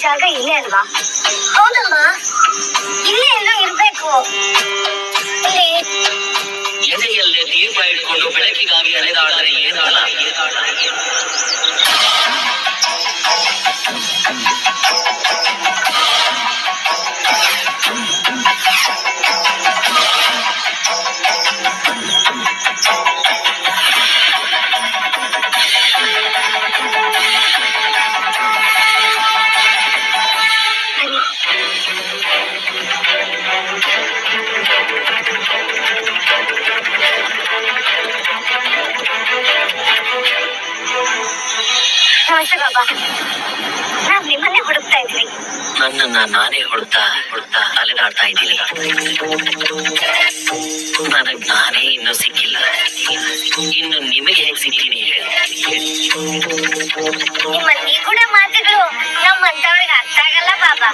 ಜಾಗ ಇಲ್ಲೇ ಅಲ್ವಾ ಹೌದಮ್ಮ ಇಲ್ಲೇ ಎಲ್ಲೋ ಇರ್ಬೇಕು ಇಲ್ಲಿ ಎದೆಯಲ್ಲೇ ದೀಪ ಇಟ್ಕೊಂಡು ಬೆಳಕಿಗಾಗಿ ಅಲೆದಾಡಿದ್ರೆ ಏನು ಫಲ ಬಾಬಾ ನಾವ್ ನಿಮ್ಮನ್ನೇ ಹುಡುಕ್ತಾ ಇದ್ವಿ. ನನ್ನನ್ನ ನಾನೇ ಹುಡುಕ್ತಾ ಹುಡುಕ್ತಾ ಅಲೆದಾಡ್ತಾ ಇದ್ದೀನಿ. ನನಗ್ ನಾನೇ ಇನ್ನೂ ಸಿಕ್ಕಿಲ್ಲ. ಇನ್ನು ನಿಮಗೆ ಹೇಗ್ ಸಿಗ್ತೀನಿ ನಿಮ್ಮ ನಿಗೂಢ ಮಾತುಗಳು ನಮ್ಮಂತವ್ರಿಗೆ ಅರ್ಥ ಆಗಲ್ಲ ಬಾಬಾ.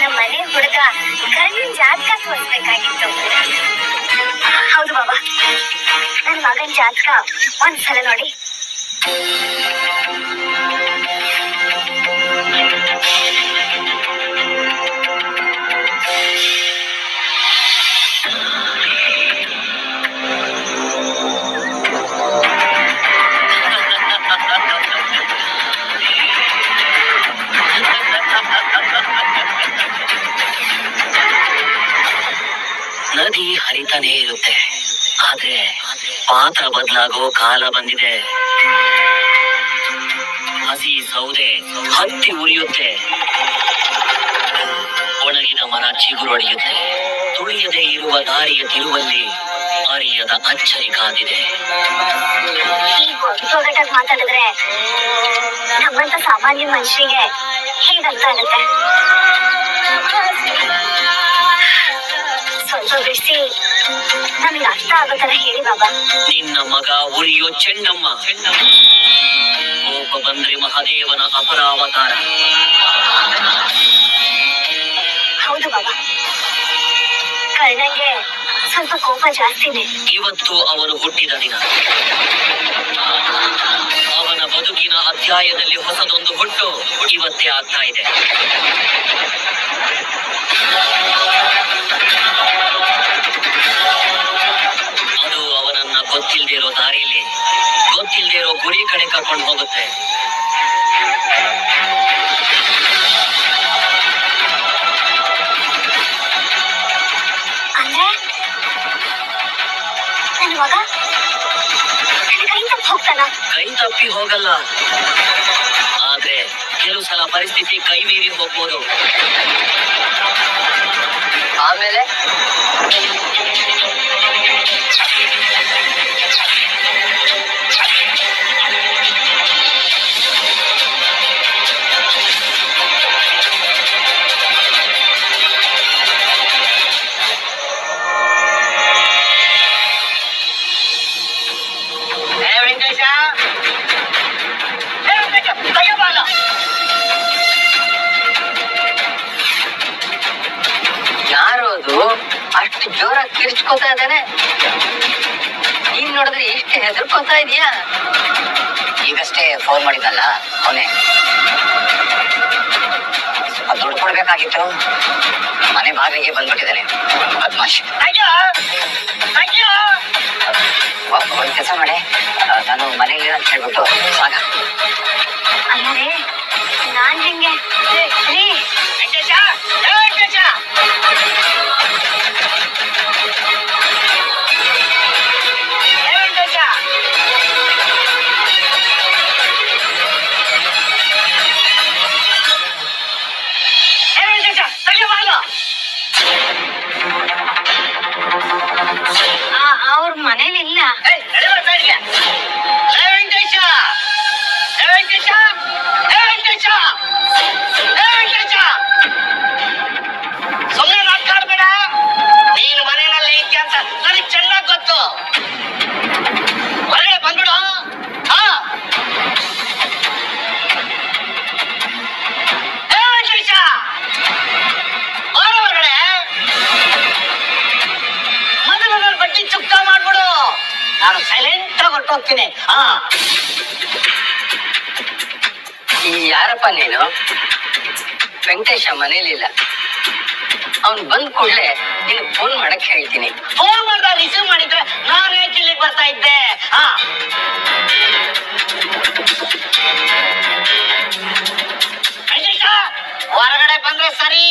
ನಮ್ಮನೆ ಹುಡುಗ ಕಣ್ಣಿನ ಜಾತಕ ತೋರಿಸ್ಬೇಕಾಗಿತ್ತು ಹೌದು ಬಾಬಾ. ನನ್ ಮಗನ್ ಜಾತಕ ಒಂದ್ಸಲ ನೋಡಿ. ನದಿ ಹರಿತಾನೇ ಇರುತ್ತೆ ಆದ್ರೆ ಪಾತ್ರ ಬದಲಾಗೋ ಕಾಲ ಬಂದಿದೆ. ಹಸಿ ಸೌದೆ ಹತ್ತಿ ಉರಿಯುತ್ತೆ. ಒಣಗಿದ ಮರ ಚಿಗುರೊಡೆಯುತ್ತೆ ತುಳಿಯದೆ ಇರುವ ದಾರಿಯ ತಿರುವಲ್ಲಿ ಅರಿಯದ ಅಚ್ಚರಿ ಕಾದಿದೆ. ಮಾತಾಡಿದ್ರೆ ನಮ್ಮಂತ ಸಾಮಾನ್ಯ ಮನುಷ್ಯರಿಗೆ ಹೇಗರ್ಥ ಆಗುತ್ತೆ? ಸ್ವಲ್ಪ ಬಿಡಿಸಿ. ನಮಗೆ ಅರ್ಥ ಆಗೋ ತರ ಹೇಳಿ ಬಾಬಾ. ನಿನ್ನ ಮಗ ಉರಿಯೋ ಚೆನ್ನಮ್ಮ. ಕೋಪ ಬಂದ್ರೆ ಮಹಾದೇವನ ಅಪರಾವತಾರ. ಹೌದು ಬಾಬಾ. ಕರ್ಣಂಗೆ ಸ್ವಲ್ಪ ಕೋಪ ಜಾಸ್ತಿನೇ ಇವತ್ತು ಅವನು ಹುಟ್ಟಿದ ದಿನ. ಅವನ ಬದುಕಿನ ಅಧ್ಯಾಯದಲ್ಲಿ ಹೊಸದೊಂದು ಹುಟ್ಟು ಇವತ್ತೇ ಆಗ್ತಾ ಇದೆ. ಗೊತ್ತಿಲ್ದೇ ಇರೋ ಗುರಿ ಕಡೆ ಕರ್ಕೊಂಡು ಹೋಗುತ್ತೆ. ಅಂದ್ರೆ ನನ್ನ ಮಗ ನನ್ನ ಕೈ ತಪ್ಪಿ ಹೋಗ್ತಾನ? ಕೈ ತಪ್ಪಿ ಹೋಗಲ್ಲ. ಆದ್ರೆ ಕೆಲವು ಸಲ ಪರಿಸ್ಥಿತಿ ಕೈ ಮೀರಿ ಹೋಗ್ಬೋದು. ಆಮೇಲೆ? ಕಿರ್ಚ್ಕೋತಾ ಇದ್ದಾನೆ ನೀನ್ ನೋಡಿದ್ರೆ ಎಷ್ಟು ಹೆದರ್ಕೋತಾ ಇದೀಯಾ? ಈಗಷ್ಟೇ ಫೋನ್ ಮಾಡಿದ್ದಲ್ಲ ಅವನೇ. ಅದು ದುಡ್ಡು ಕೊಡ್ಬೇಕಾಗಿತ್ತು. ಮನೆ ಬಾಗಿಲಿಗೆ ಬಂದ್ಬಿಟ್ಟಿದ್ದಾನೆ. ಬದ್ಮಾಶ್. ಒಂದ್ ಕೆಲಸ ಮಾಡಿ. ನಾನು ಮನೇಲಿ ಅಂತ ಹೇಳ್ಬಿಟ್ಟು ಸಾಗ ಅಲ್ಲೇ ನಾನ್ ಹೆಂಗೆ? ಸೈಲೆಂಟ್ ಹಾ ಯಾರಪ್ಪ ನೀನು? ವೆಂಕಟೇಶ ಮನೇಲಿಲ್ಲ ಅವ್ನು ಬಂದ್ ಕೂಡ್ಲೆ ನೀನು ಫೋನ್ ಮಾಡಕ್ ಹೇಳ್ತೀನಿ. ಫೋನ್ ಮಾಡ್ದಾಗ ರಿಸೀವ್ ಮಾಡಿದ್ರೆ ನಾನು ಯಾಕೆ ಇಲ್ಲಿಗೆ ಬರ್ತಾ ಇದ್ದೆ? ಹಾ ಹೊರಗಡೆ ಬಂದ್ರೆ ಸರಿ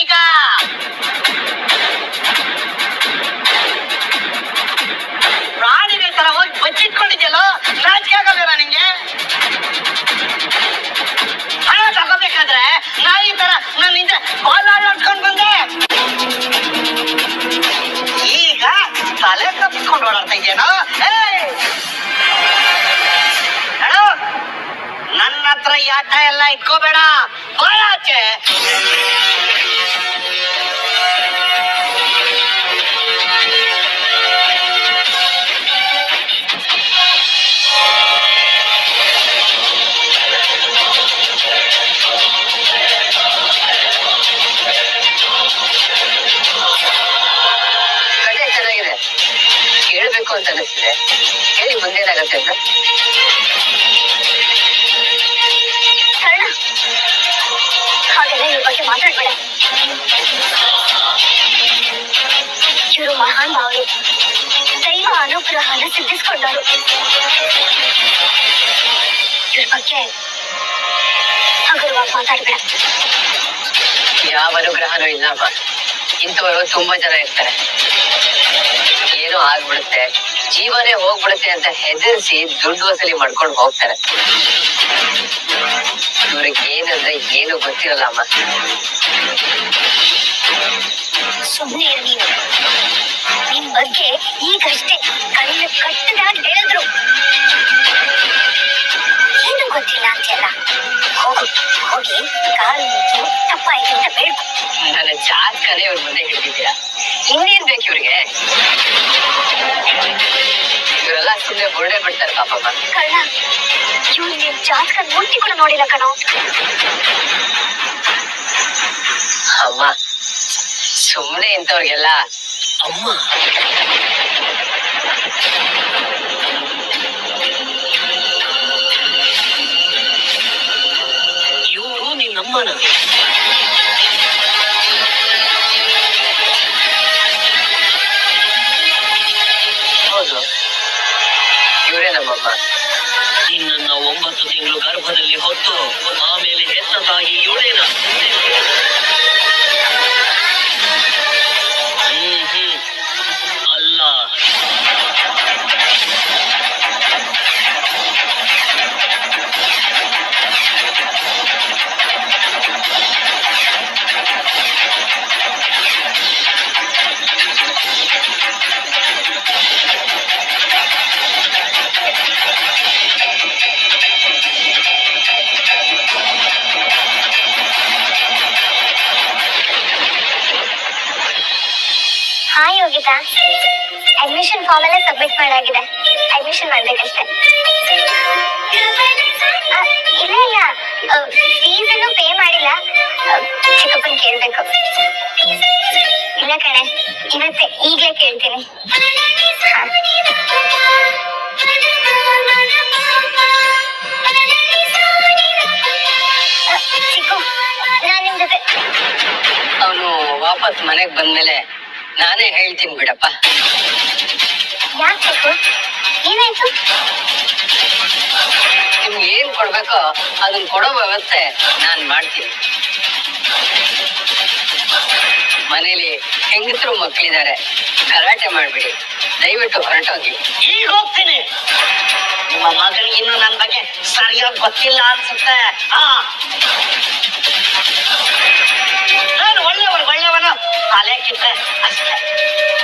ಅನಿಸ್ತಿದೆ ಹೇಳಿ ಮುಂದೇನಾಗತ್ತೆ ಅಂತ? ಹಾಗೆಲ್ಲ ಇವ್ರ ಇವರು ಮಹಾನ್ ಭಾವರು ದೈವ ಅನುಗ್ರಹನ ಸಿದ್ಧಿಸ್ಕೊಂಡವರು. ಇವ್ರ ಬಗ್ಗೆ ಹಗುರವಾಗಿ ಮಾತಾಡ್ಬೇಡ. ಯಾವ ಅನುಗ್ರಹನೂ ಇಲ್ಲಪ್ಪ ಇಂಥವರು ತುಂಬಾ ಜನ ಇರ್ತಾರೆ. ಏನೋ ಆಗ್ಬಿಡುತ್ತೆ. ಜೀವನೇ ಹೋಗ್ಬಿಡುತ್ತೆ ಅಂತ ಹೆದರಿಸಿ ದುಡ್ಡು ವಸೂಲಿ ಮಾಡ್ಕೊಂಡು ಹೋಗ್ತಾರೆ. ಇವ್ರಿಗೆ ಏನಂದ್ರೆ ಏನು ಗೊತ್ತಿರಲ್ಲ ಅಮ್ಮ. ಸುಮ್ಮನೆ ನೀನು ನಿನ್ ಬಗ್ಗೆ ಈಗಷ್ಟೇ ಕಣ್ಣು ಕಟ್ಟದಾಗಿ ಹೇಳಿದ್ರು. ಏನು ಗೊತ್ತಿಲ್ಲ ಅಂತೆಲ್ಲ ಹೋಗು ಹೋಗಿ ಕಾಲು ಮುಚ್ಚು ತಪ್ಪಾಯ್ತು ಅಂತ ಬೇಡ್ಕೊ ನನ್ನ ಜಾತಕನೇ ಇವ್ರ ಮುಂದೆ ಹಿಡಿದಿದ್ದೀರಾ ಇನ್ನೇನ್ ಬೇಕು ಇವ್ರಿಗೆ ಇವರೆಲ್ಲ ಸುಮ್ಮನೆ ಬುರುಡೆ ಬಿಡ್ತಾರೆ ಪಾಪಮ್ಮ ಕರ್ಣ ಇವ್ರು ನಿನ್ ಜಾತಕ ಮೂರ್ತಿ ಕೂಡ ನೋಡಿಲ್ಲ ಕಣೋ ಅಮ್ಮ ಸುಮ್ಮನೆ ಇಂಥವ್ರಿಗೆಲ್ಲ ಅಮ್ಮ ನಿನ್ನಮ್ಮನ ಹೌದು. ಇವರೇ ನಮ್ಮಮ್ಮ. ನಿನ್ನನ್ನ ಒಂಬತ್ತು ತಿಂಗಳು ಗರ್ಭದಲ್ಲಿ ಹೊತ್ತು ಆಮೇಲೆ ಹೆತ್ತ ತಾಯಿ ಇವಳೇನ? ಫಾರ್ಮ್ ಸಬ್ಮಿಟ್ ಮಾಡಾಗಿದೆ. ಅಡ್ಮಿಷನ್ ಮಾಡ್ಬೇಕಷ್ಟೇ. ಇಲ್ಲ ಇಲ್ಲ. ಫೀಸ್ ಅನ್ನು ಪೇ ಮಾಡಿಲ್ಲ. ಚಿಕ್ಕಪ್ಪನ್ ಕೇಳ್ಬೇಕು. ಇಲ್ಲ ಕಣೆ. ಇವತ್ತೆ ಈಗಲೇ ಕೇಳ್ತೀನಿ. ನಾನ್ ನಿಮ್ ಜೊತೆ. ಅವನು ವಾಪಸ್ ಮನೆಗೆ ಬಂದ್ಮೇಲೆ ನಾನೇ ಹೇಳ್ತೀನಿ ಬಿಡಪ್ಪ. ಯಾಕೆ ಏನಾಯ್ತು? ನಿಮ್ಗೆ ಏನ್ ಕೊಡ್ಬೇಕೋ ಅದನ್ನ ಕೊಡೋ ವ್ಯವಸ್ಥೆ ನಾನ್ ಮಾಡ್ತೀನಿ. ಮನೇಲಿ ಹೆಂಗಸರು ಮಕ್ಕಳಿದ್ದಾರೆ ಗಲಾಟೆ ಮಾಡ್ಬಿಡಿ. ದಯವಿಟ್ಟು ಹೊರಟೋಗಿ. ಈಗ ಹೋಗ್ತೀನಿ. ನಿಮ್ಮ ಮಗನಿಗೆ ಇನ್ನು ನನ್ನ ಬಗ್ಗೆ ಸರಿಯಾಗಿ ಗೊತ್ತಿಲ್ಲ ಅನ್ಸುತ್ತೆ. ಹಾ. ನಾನು ಒಳ್ಳೆಯವರು ಒಳ್ಳೆಯವನು. ತಲೆ ಕಿತ್ತೆ ಅಷ್ಟೇ.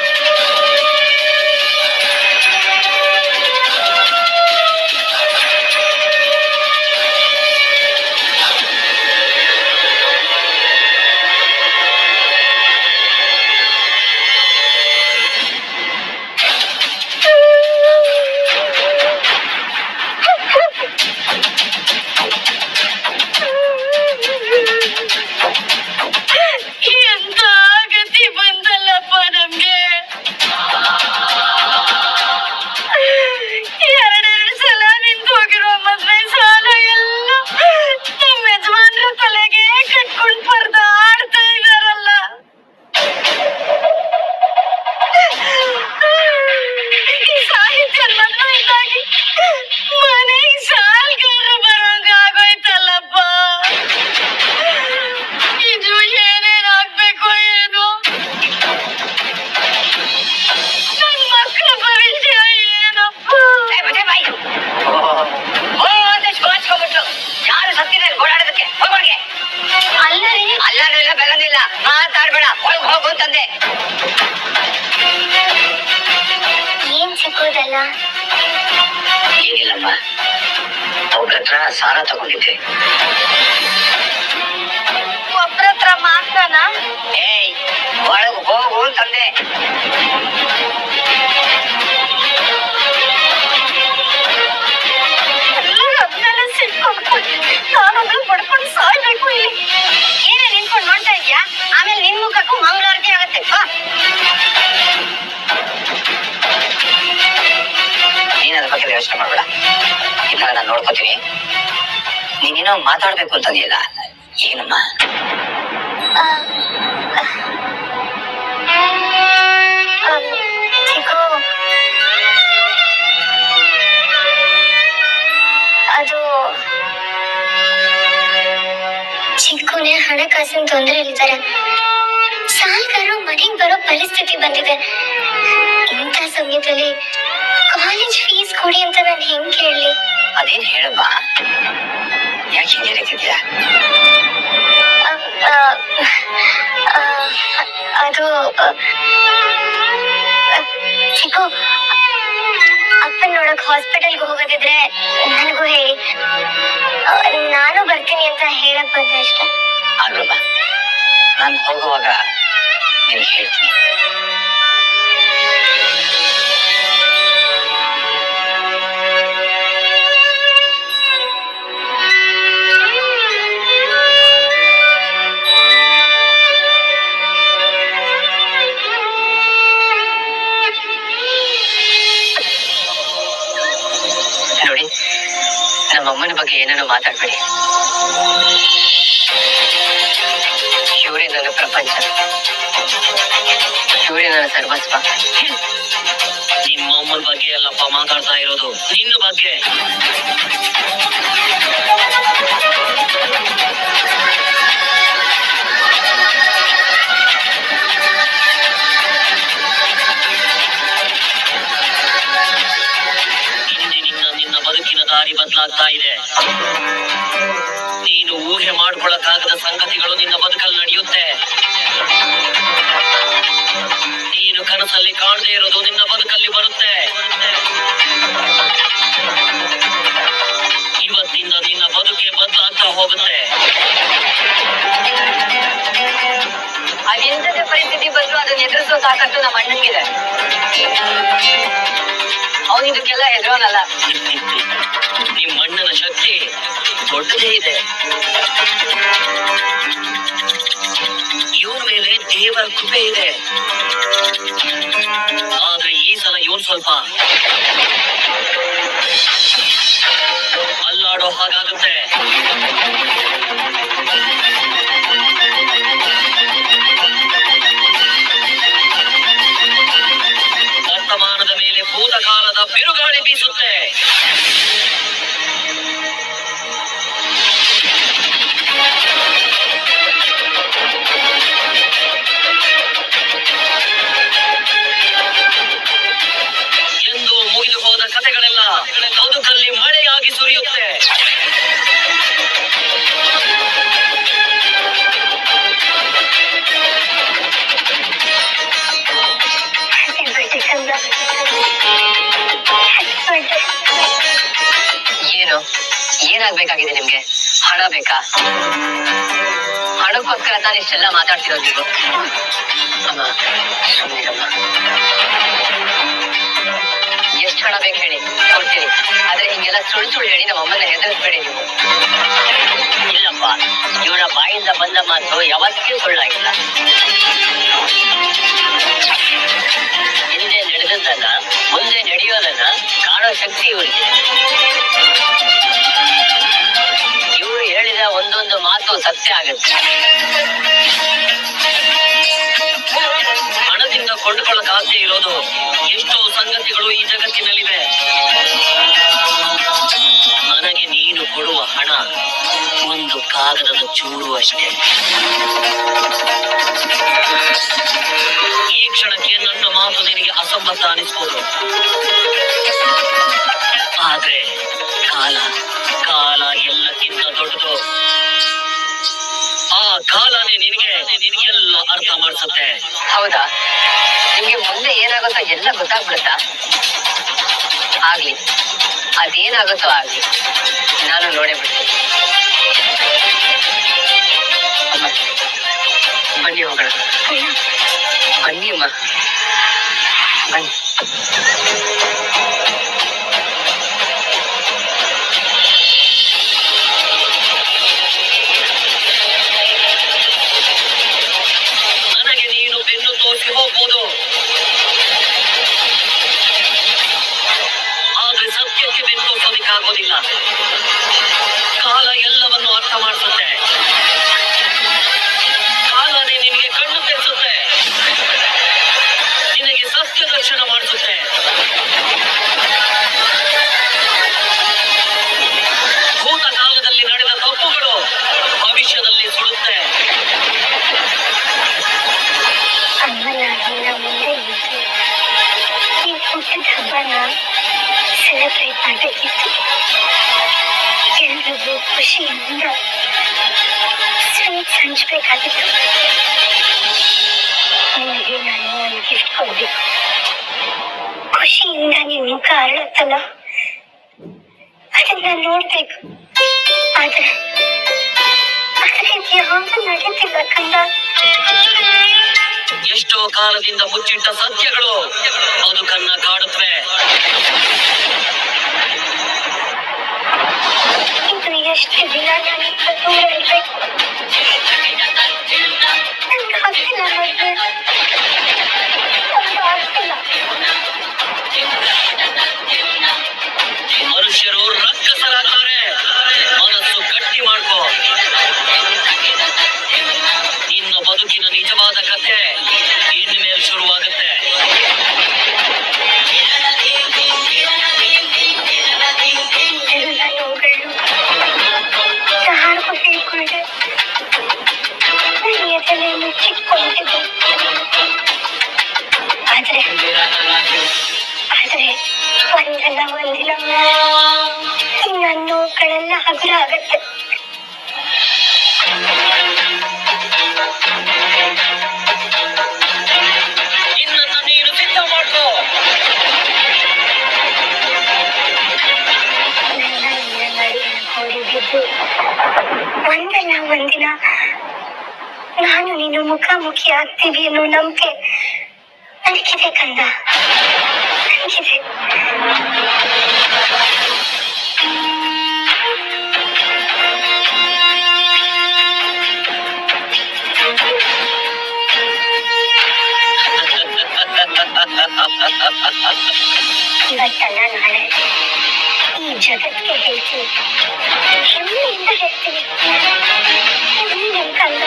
ಪಡ್ಕೊಂಡು ಸಾಯ್ಬೇಕು ಇಲ್ಲಿ. ಏನೇ ನಿಂತ್ಕೊಂಡು ನೋಡ್ತಾ ಇದ್ಯಾ ಆಮೇಲೆ ನಿನ್ ಮುಖಕ್ಕೂ ಮಂಗಳಾರತಿ ಆಗತ್ತೆ. ಬಾ. ನೀನ್ ಅದ್ರ ಬಗ್ಗೆ ಯೋಚನೆ ಮಾಡ್ಬೇಡ. ಇದನ್ನ ನಾನು ನೋಡ್ಕೋತೀನಿ. ನೀನೇನೋ ಮಾತಾಡ್ಬೇಕು ಅಂತಂದಿಲ್ಲ ಏನಮ್ಮ ಚಿಕ್ಕುನೇ ತೊಂದರೆ ಇದ್ದಾರೆ ಸಾಲಗಾರರು ಮನೆಗೆ ಬರೋ ಪರಿಸ್ಥಿತಿ ಬಂದಿದೆ. ಇಂಥ ಸಮಯದಲ್ಲಿ ಕಾಲೇಜ್ ಫೀಸ್ ಕೊಡಿ ಅಂತ ನಾನು ಹೆಂಗ್ ಕೇಳಲಿ? ಅದೇನ್ ಹೇಳಮ್ಮ? ಯಾಕೆ ಹಿಂಗೆ ಹೇಳ್ತಿದ್ಯಾ ಅದು ಚಿಕ್ಕು ಅಪ್ಪನ್ ನೋಡಕ್ ಹಾಸ್ಪಿಟಲ್ಗೆ ಹೋಗೋದಿದ್ರೆ ನನಗೂ ಹೇಳಿ. ನಾನು ಬರ್ತೀನಿ ಅಂತ ಹೇಳಕ್ ಬಂದೆ ಅಷ್ಟೇ. ಆಗ್ಲಮ್ಮ ನಾನು ಹೋಗುವಾಗ ನಿನ್ಗೆ ಹೇಳ್ತೀನಿ ನೋಡಿ ನಮ್ಮ ಅಮ್ಮನ ಬಗ್ಗೆ ಏನೇನೋ ಮಾತಾಡ್ಬೇಡಿ ಇವರೇ ನನ್ನ ಪ್ರಪಂಚ ಇವರೇ ನನ್ನ ಸರ್ವಸ್ವ ನಿಮ್ಮ ಅಮ್ಮನ ಬಗ್ಗೆ ಎಲ್ಲಪ್ಪ ಮಾತಾಡ್ತಾ ಇರೋದು ನಿನ್ನ ಬಗ್ಗೆ ಬದಲಾಗ್ತಾ ಇದೆ. ನೀನು ಊಹೆ ಮಾಡ್ಕೊಳಕ್ಕಾಗದ ಸಂಗತಿಗಳು ನಿನ್ನ ಕನಸಲ್ಲಿ ಕಾಣದೇ ಇರೋದು ನಿನ್ನ ಬದುಕಲ್ಲಿ ಬರುತ್ತೆ. ಇವತ್ತಿಂದ ನಿನ್ನ ಬದುಕೆ ಬದಲಾಗ್ತಾ ಹೋಗುತ್ತೆ. ಅದೆಂತದ ಪರಿಸ್ಥಿತಿ ಬಂದು ಅದನ್ನ ಎದುರಿಸೋ ತಾಕತ್ತು ನಮ್ಮ ಅಣ್ಣನಿಗಿದೆ ಅವನು ಇದಕ್ಕೆಲ್ಲ ಹೆದರೋನಲ್ಲ. ನಿಮ್ಮ ಅಣ್ಣನ ಶಕ್ತಿ ದೊಡ್ಡದೇ ಇದೆ. ಇವನ ಮೇಲೆ ದೇವರ ಕೃಪೆ ಇದೆ. ಆದ್ರೆ ಈ ಸಲ ಇವನ್ ಸ್ವಲ್ಪ ಅಲ್ಲಾಡೋ ಹಾಗಾಗುತ್ತೆ. ವರ್ತಮಾನದ ಮೇಲೆ ಭೂತಕಾಲದ ಬಿರುಗಾಳಿ ಬೀಸುತ್ತೆ. ಏನಾಗ್ಬೇಕಾಗಿದೆ ನಿಮ್ಗೆ. ಹಣ ಬೇಕಾ? ಹಣಕ್ಕೋಸ್ಕರ ತಾನು ಇಷ್ಟೆಲ್ಲ ಮಾತಾಡ್ತಿರೋದು ನೀವು. ಎಷ್ಟು ಹಣ ಬೇಕು ಹೇಳಿ? ಕೊಡ್ತೀನಿ. ಆದ್ರೆ ಹಿಂಗೆಲ್ಲ ಸುಳ್ಳು ಸುಳ್ಳು ಹೇಳಿ ನಮ್ಮ ಅಮ್ಮನ ಹೆದರಿಸ್ಬೇಡಿ ನೀವು. ಇಲ್ಲಪ್ಪ ಇವರ ಬಾಯಿಂದ ಬಂದ ಮಾತು ಯಾವತ್ತೂ ಸುಳ್ಳಾಗಿಲ್ಲ. ಹಿಂದೆ ನಡೆದದ್ದನ್ನ, ಮುಂದೆ ನಡೆಯೋದನ್ನ ಕಾಣೋ ಶಕ್ತಿ ಇವರಿಗೆ. ಒಂದೊಂದು ಮಾತು ಸತ್ಯ ಆಗುತ್ತೆ. ಹಣದಿಂದ ಕೊಂಡುಕೊಳ್ಳಕ್ಕಾಗದೇ ಇರೋದು ಎಷ್ಟೋ ಸಂಗತಿಗಳು ಈ ಜಗತ್ತಿನಲ್ಲಿವೆ. ನನಗೆ ನೀನು ಕೊಡುವ ಹಣ ಒಂದು ಕಾಗದದ ಚೂರು ಅಷ್ಟೇ. ಈ ಕ್ಷಣಕ್ಕೆ ನನ್ನ ಮಾತು ನಿನಗೆ ಅಸಂಬದ್ಧ ಅನಿಸ್ಬೋದು. ಆದ್ರೆ ಕಾಲ ಕಾಲ ಎಲ್ಲಕ್ಕಿಂತ ದೊಡ್ಡದು. ಕಾಲನೇ ನಿನಗೆ ಎಲ್ಲ ಅರ್ಥ ಮಾಡಿಸುತ್ತೆ. ಹೌದಾ? ನಿಮ್ಗೆ ಮುಂದೆ ಏನಾಗುತ್ತೋ ಎಲ್ಲ ಗೊತ್ತಾಗ್ಬಿಡುತ್ತಾ? ಆಗ್ಲಿ. ಅದೇನಾಗುತ್ತೋ ಆಗ್ಲಿ. ನಾನು ನೋಡೇ ಎಲ್ರಿಗೂ ಖುಷಿಯಿಂದ ಸ್ವೀಟ್ಸ್ ಹಂಚ್ಬೇಕಾಗಿತ್ತು ನಿನಗೆ ನಾನು ಒಂದು ಗಿಫ್ಟ್ ಕೊಡ್ಬೇಕು ಖುಷಿಯಿಂದ ನಿನ್ ಮುಖ ಅರಳುತ್ತಲ್ಲ ಅದನ್ನ ನೋಡ್ಬೇಕು ಆದ್ರೆ ಆದ್ರೆ ಇದು ಯಾವುದು ನಡೀತಿಲ್ಲ ಕಂದ ಎಷ್ಟೋ ಕಾಲದಿಂದ ಮುಚ್ಚಿಟ್ಟ ಸತ್ಯಗಳು ಬದುಕನ್ನ ಕಾಡುತ್ತವೆ ಮನುಷ್ಯರು ರಕ್ಕಸರಾಗ್ತಾರೆ ಮನಸ್ಸು ಗಟ್ಟಿ ಮಾಡ್ಕೋ ನಿನ್ನ ಬದುಕಿನ ನಿಜವಾದ ಕಥೆ ಇನ್ಮೇಲೆ ಶುರುವಾಗುತ್ತೆ ಒಂದಲ್ಲ ಒಂದಿನ ನಾನು ನೀನು ಮುಖಾಮುಖಿ ಆಗ್ತೀವಿ ಅನ್ನೋ ನಂಬಿಕೆ ನನಗಿದೆ ಕಂದ. ನನಗಿದೆ. ಈ ಜಗತ್ಗೆ ಹೇಳ್ತೀನಿ ಹೆಮ್ಮೆಯಿಂದ ಹೇಳ್ತೀನಿ ಇವನು ನನ್ ಕಂದ